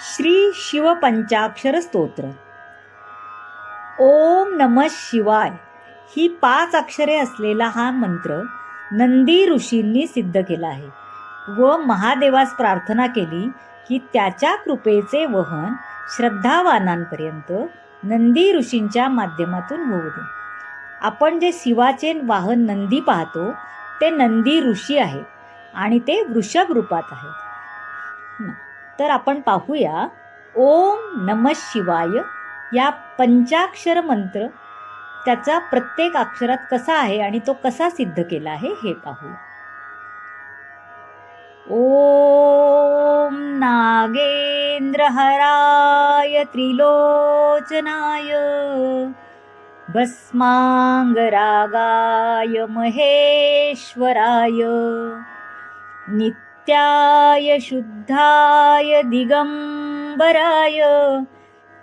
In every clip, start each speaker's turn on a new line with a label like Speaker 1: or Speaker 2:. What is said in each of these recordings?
Speaker 1: श्री शिवपंचाक्षर स्तोत्र. ओम नम शिवाय. ही पाच अक्षरे असलेला हा मंत्र नंदी ऋषींनी सिद्ध केला आहे. व महादेवास प्रार्थना केली की त्याच्या कृपेचे वहन श्रद्धावानांपर्यंत नंदी ऋषींच्या माध्यमातून होऊ दे. आपण जे शिवाचे वाहन नंदी पाहतो ते नंदी ऋषी आहेत आणि ते वृषभ रूपात आहेत तर आपण पाहूया. ओम नम शिवाय. या पंचाक्षर मंत्र त्याचा प्रत्येक अक्षरात कसा आहे आणि तो कसा सिद्ध केला आहे हे पाहूया. ओम नागेंद्रहराय त्रिलोचनाय. भस्मांगरागाय महेश्वराय. नित्याय शुद्धाय दिगंबराय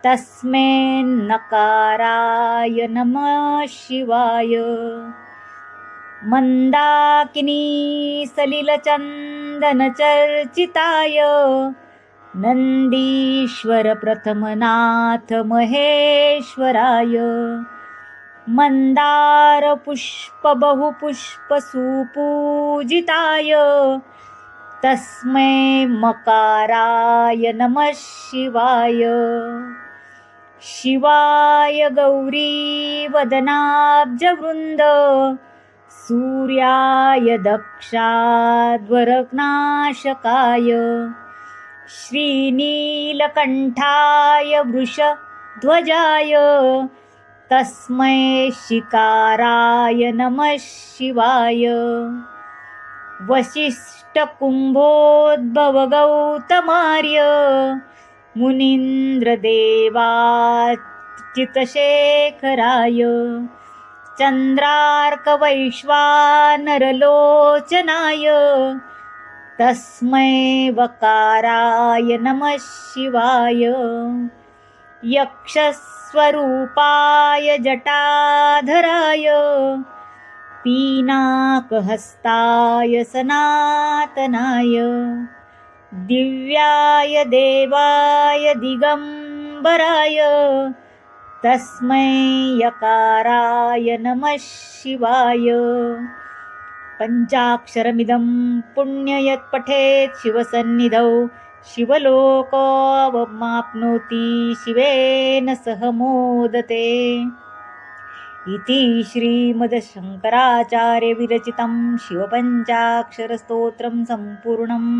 Speaker 1: तस्मै नकाराय नमः शिवाय। मन्दाकिनी सलिलचन्दनचर्चिताय नन्दीश्वर प्रथमनाथ महेश्वराय। मन्दारपुष्पबहुपुष्पसुपूजिताय तस्मै मकाराय नमः शिवाय। शिवाय गौरीवदनाब्जवृन्द सूर्याय दक्षाद्वरनाशकाय श्रीनीलकण्ठाय वृषध्वजाय तस्मै शिकाराय नमः शिवाय। वसिष्ठकुम्भोद्भवगौतमार्य मुनीन्द्रदेवाच्युतशेखराय चन्द्रार्कवैश्वानरलोचनाय तस्मै वकाराय नमः शिवाय यक्षस्वरूपाय जटाधराय पीनाकहस्ताय सनातनाय। दिव्याय देवाय दिगम्बराय तस्मै यकाराय नमः शिवाय। पञ्चाक्षरमिदं पुण्ययत् पठेत् शिवसन्निधौ। शिवलोकोऽवमाप्नोति शिवेन सह मोदते। इति श्रीमदशङ्कराचार्यविरचितं शिवपञ्चाक्षरस्तोत्रं सम्पूर्णम्